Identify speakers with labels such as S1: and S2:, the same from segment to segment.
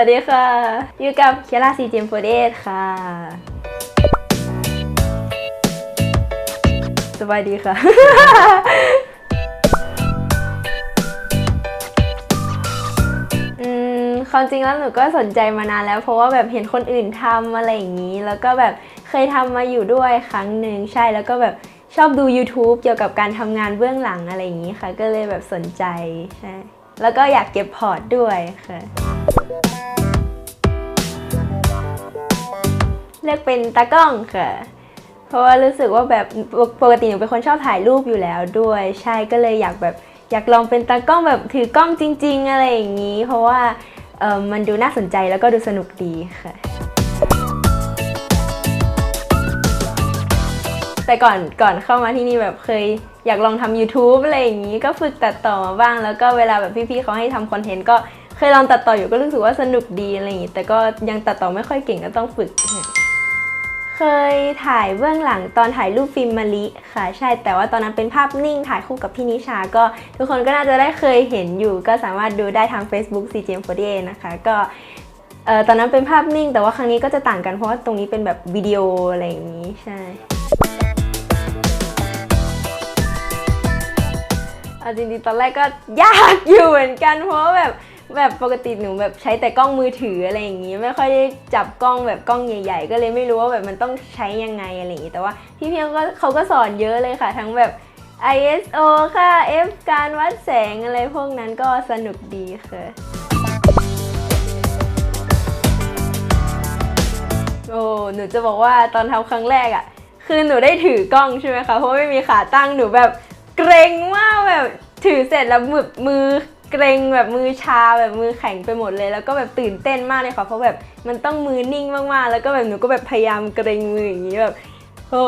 S1: วัสดีค่ะ อยู่กับเคียร่าซีเจมโฟเดสค่ะ สบายดีค่ะ อืม ความจริงแล้วหนูก็สนใจมานานแล้ว เพราะว่าแบบเห็นคนอื่นทำอะไรอย่างนี้ แล้วก็แบบเคยทำมาอยู่ด้วยครั้งหนึ่งใช่ แล้วก็แบบชอบดู YouTube เกี่ยวกับการทำงานเบื้องหลังอะไรอย่างนี้ค่ะ ก็เลยแบบสนใจใช่แล้วก็อยากเก็บพอร์ตด้วยค่ะ เลือกเป็นตากล้องค่ะ เพราะว่ารู้สึกว่าแบบปกติหนูเป็นคนชอบถ่ายรูปอยู่แล้วด้วย ใช่ก็เลยอยากแบบอยากลองเป็นตากล้องแบบถือกล้องจริง ๆ อะไรอย่างนี้ เพราะว่ามันดูน่าสนใจแล้วก็ดูสนุกดีค่ะ แต่ก่อนก่อนเข้ามาที่นี่แบบเคยอยากลองทำ YouTube อะไรอย่างนี้ ก็ฝึกตัดต่อมาบ้าง แล้วก็เวลาแบบพี่ๆเขาให้ทำคอนเทนต์ก็ เคยลองตัดต่ออยู่ก็รู้สึกว่าสนุกดีอะไรอย่างนี้แต่ก็ยังตัดต่อไม่ค่อยเก่งก็ต้องฝึก เคยถ่ายเบื้องหลังตอนถ่ายรูปฟิล์มมะลิค่ะ ใช่แต่ว่าตอนนั้นเป็นภาพนิ่งถ่ายคู่กับพี่นิชา ก็ทุกคนก็น่าจะได้เคยเห็นอยู่ ก็สามารถดูได้ทาง Facebook CGM48 นะคะ ก็เอ่อตอนนั้นเป็นภาพนิ่ง แต่ว่าครั้งนี้ก็จะต่างกันเพราะว่าตรงนี้เป็นแบบวิดีโออะไรอย่างนี้ใช่จริงๆตอนแรกก็ยากอยู่เหมือนกันเพราะว่าแบบ แบบปกติหนูแบบใช้แต่กล้องมือถืออะไรอย่างนี้ ไม่ค่อยได้จับกล้องแบบกล้องใหญ่ ๆ ก็เลยไม่รู้ว่าแบบมันต้องใช้ยังไงอะไรอย่างนี้ แต่ว่าพี่เพียงก็เขาก็สอนเยอะเลยค่ะ ทั้งแบบ ISO ค่า F การวัดแสงอะไรพวกนั้นก็สนุกดีค่ะโอ้หนูจะบอกว่าตอนทำครั้งแรกอะ่ะ คือหนูได้ถือกล้องใช่ไหมคะเพราะไม่มีขาตั้งหนูแบบเกรงมากแบบถือเสร็จแล้วมือมือ เกรงแบบมือชาแบบมือแข็งไปหมดเลย แล้วก็แบบตื่นเต้นมากเลยค่ะเพราะแบบมันต้องมือนิ่งมากๆ แล้วก็แบบหนูก็แบบพยายามเกรงมืออย่างนี้แบบโอ้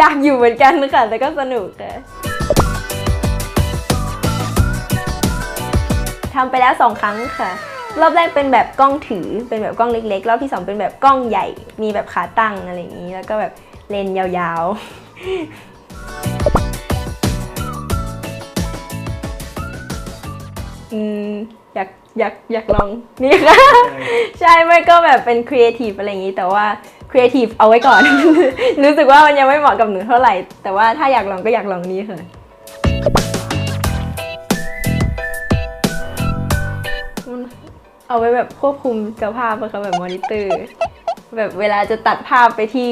S1: ยากอยู่เหมือนกันค่ะแต่ก็สนุกค่ะทำไปแล้วสองครั้งค่ะ รอบแรกเป็นแบบกล้องถือเป็นแบบกล้องเล็กๆ รอบที่สองเป็นแบบกล้องใหญ่ มีแบบขาตั้งอะไรอย่างนี้ แล้วก็แบบเลนยาวๆ อยากอยากอยากลองนี่ค่ะ ใช่ไม่ก็แบบเป็นครีเอทีฟอะไรอย่างนี้ แต่ว่าครีเอทีฟเอาไว้ก่อน รู้สึกว่ามันยังไม่เหมาะกับหนูเท่าไหร่ แต่ว่าถ้าอยากลองก็อยากลองนี้ค่ะมันเอาไว้แบบควบคุมเจ้าภาพอะค่ะแบบมอนิเตอร์ แบบเวลาจะตัดภาพไปที่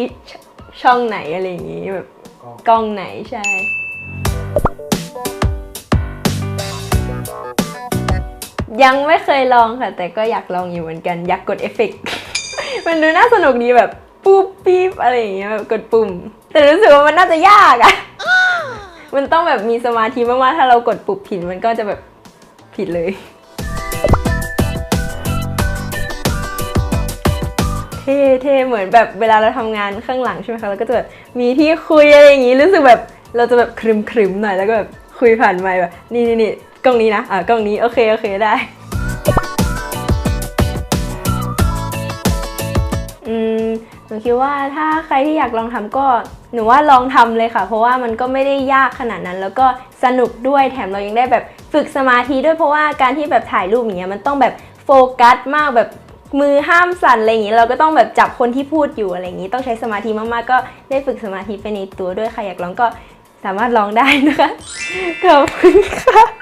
S1: ชช่องไหนอะไรอย่างงี้แบบกล้องไหนใช่ ยังไม่เคยลองค่ะ แต่ก็อยากลองอยู่เหมือนกัน อยากกดเอฟเฟกต์มันดูน่าสนุกดีแบบปุ๊บปี๊บอะไรอย่างเงี้ยแบบกดปุ่ม แต่รู้สึกว่ามันน่าจะยากอะมันต้องแบบมีสมาธิมากๆ ถ้าเรากดปุ่มผิดมันก็จะแบบผิดเลย เท่เท่เหมือนแบบเวลาเราทำงานข้างหลังใช่ไหมคะเราก็จะแบบมีที่คุยอะไรอย่างงี้รู้สึกแบบเราจะแบบครึมครึมๆหน่อยแล้วก็แบบคุยผ่านไมค์แบบนี่นี่นี่ กล้องนี้นะอะกล้องนี้โอเคโอเคได้อืมหนูคิดว่าถ้าใครที่อยากลองทำก็หนูว่าลองทำเลยค่ะ เพราะว่ามันก็ไม่ได้ยากขนาดนั้น แล้วก็สนุกด้วยแถมเรายังได้แบบฝึกสมาธิด้วยเพราะว่าการที่แบบถ่ายรูปอย่างเงี้ยมันต้องแบบโฟกัสมากแบบมือห้ามสั่นอะไรอย่างงี้เราก็ต้องแบบจับคนที่พูดอยู่อะไรอย่างงี้ ต้องใช้สมาธิมากๆ ก็ได้ฝึกสมาธิไปในตัวด้วยใครอยากลองก็สามารถลองได้นะคะขอบคุณค่ะ